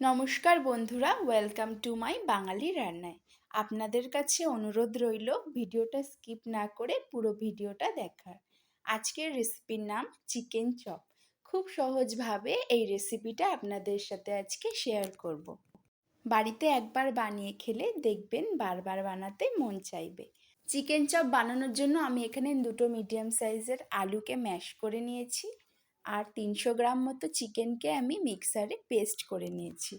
নমস্কার বন্ধুরা welcome to my বাঙালি রান্নায়। আপনাদের কাছে অনুরোধ রইল ভিডিওটা স্কিপ না করে পুরো ভিডিওটা দেখার। আজকের রেসিপির নাম চিকেন চপ খুব সহজভাবে এই রেসিপিটা আপনাদের সাথে আজকে শেয়ার করব। বাড়িতে একবার বানিয়ে খেলে দেখবেন বারবার বানাতে মন চাইবে। চিকেন চপ বানানোর জন্য আমি এখানে দুটো মিডিয়াম সাইজের আলুকে ম্যাশ করে নিয়েছি। আর তিনশো গ্রাম মতো চিকেনকে আমি মিক্সারে পেস্ট করে নিয়েছি।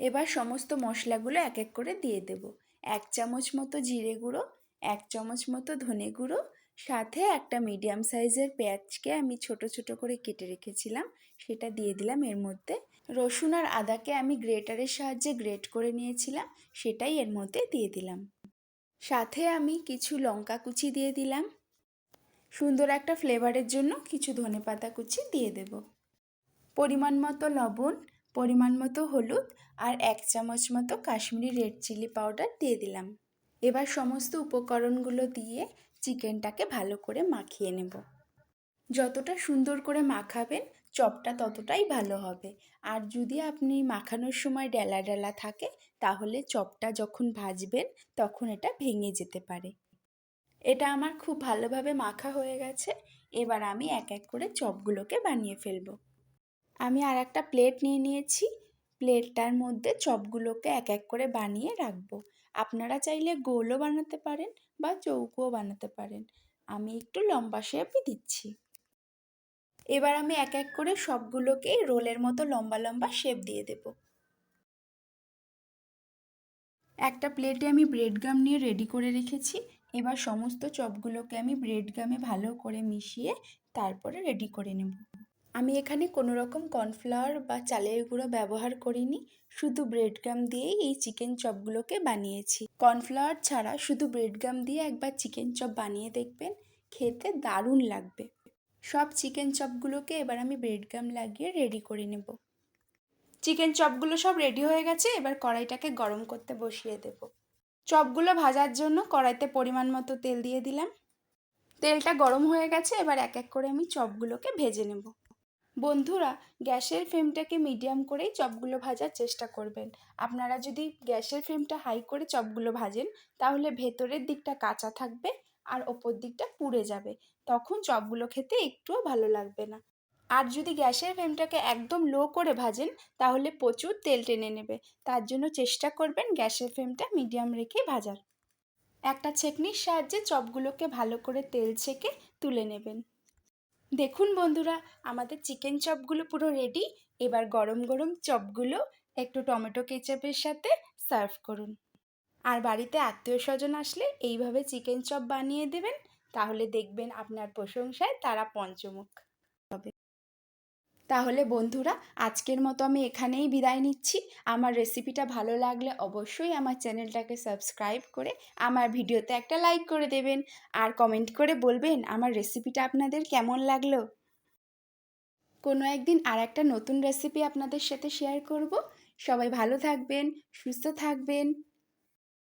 এবার সমস্ত মশলাগুলো এক এক করে দিয়ে দেব। এক চামচ মতো জিরে গুঁড়ো, এক চামচ মতো ধনে গুঁড়ো, সাথে একটা মিডিয়াম সাইজের পেঁয়াজকে আমি ছোট ছোট করে কেটে রেখেছিলাম, সেটা দিয়ে দিলাম এর মধ্যে। রসুন আর আদাকে আমি গ্রেটারের সাহায্যে গ্রেট করে নিয়েছিলাম, সেটাই এর মধ্যে দিয়ে দিলাম। সাথে আমি কিছু লঙ্কা কুচি দিয়ে দিলাম। সুন্দর একটা ফ্লেভারের জন্য কিছু ধনে পাতা কুচি দিয়ে দেব। পরিমাণ মতো লবণ, পরিমাণ মতো হলুদ আর এক চামচ মতো কাশ্মীরি রেড চিলি পাউডার দিয়ে দিলাম। এবার সমস্ত উপকরণগুলো দিয়ে চিকেনটাকে ভালো করে মাখিয়ে নেব। যতটা সুন্দর করে মাখাবেন, চপটা ততটাই ভালো হবে। আর যদি আপনি মাখানোর সময় ডেলা ডেলা থাকে, তাহলে চপটা যখন ভাজবেন, তখন এটা ভেঙে যেতে পারে। এটা আমার খুব ভালোভাবে মাখা হয়ে গেছে। এবার আমি এক এক করে চপগুলোকে বানিয়ে ফেলব। আমি আর একটা প্লেট নিয়ে নিয়েছি। প্লেটটার মধ্যে চপগুলোকে এক এক করে বানিয়ে রাখব। আপনারা চাইলে গোলও বানাতে পারেন বা চৌকোও বানাতে পারেন। আমি একটু লম্বা শেপই দিচ্ছি। এবার আমি এক এক করে সবগুলোকে রোলের মতো লম্বা লম্বা শেপ দিয়ে দেব। একটা প্লেটে আমি ব্রেড গাম নিয়ে রেডি করে রেখেছি। এবার সমস্ত চপগুলোকে আমি ব্রেড গামে ভালো করে মিশিয়ে তারপরে রেডি করে নেব। আমি এখানে কোনো রকম কর্নফ্লাওয়ার বা চালের গুঁড়ো ব্যবহার করিনি, শুধু ব্রেড গাম দিয়েই এই চিকেন চপগুলোকে বানিয়েছি। কর্নফ্লাওয়ার ছাড়া শুধু ব্রেড গাম দিয়ে একবার চিকেন চপ বানিয়ে দেখবেন, খেতে দারুণ লাগবে। সব চিকেন চপগুলোকে এবার আমি ব্রেড গাম লাগিয়ে রেডি করে নেব। চিকেন চপগুলো সব রেডি হয়ে গেছে, এবার কড়াইটাকে গরম করতে বসিয়ে দেব। চপগুলো ভাজার জন্য কড়াইতে পরিমাণ মতো তেল দিয়ে দিলাম। তেলটা গরম হয়ে গেছে, এবার এক এক করে আমি চপগুলোকে ভেজে নেব। বন্ধুরা, গ্যাসের ফ্লেমটাকে মিডিয়াম করেই চপগুলো ভাজার চেষ্টা করবেন। আপনারা যদি গ্যাসের ফ্লেমটা হাই করে চপগুলো ভাজেন, তাহলে ভেতরের দিকটা কাঁচা থাকবে আর ওপর দিকটা পুড়ে যাবে। তখন চপগুলো খেতে একটুও ভালো লাগবে না। আর যদি গ্যাসের ফ্লেমটাকে একদম লো করে ভাজেন, তাহলে প্রচুর তেল টেনে নেবে। তার জন্য চেষ্টা করবেন গ্যাসের ফ্লেমটা মিডিয়াম রেখে ভাজার। একটা ছেকনির সাহায্যে চপগুলোকে ভালো করে তেল ছেঁকে তুলে নেবেন। দেখুন বন্ধুরা, আমাদের চিকেন চপগুলো পুরো রেডি। এবার গরম গরম চপগুলো একটু টমেটো কেচাপের সাথে সার্ভ করুন। আর বাড়িতে আত্মীয় স্বজন আসলে এইভাবে চিকেন চপ বানিয়ে দেবেন, তাহলে দেখবেন আপনার প্রশংসায় তারা পঞ্চমুখ হবে। তাহলে বন্ধুরা, আজকের মতো আমি এখানেই বিদায় নিচ্ছি। আমার রেসিপিটা ভালো লাগলে অবশ্যই আমার চ্যানেলটাকে সাবস্ক্রাইব করে আমার ভিডিওতে একটা লাইক করে দেবেন। আর কমেন্ট করে বলবেন আমার রেসিপিটা আপনাদের কেমন লাগল? কোনো একদিন আর একটা নতুন রেসিপি আপনাদের সাথে শেয়ার করব। সবাই ভালো থাকবেন, সুস্থ থাকবেন।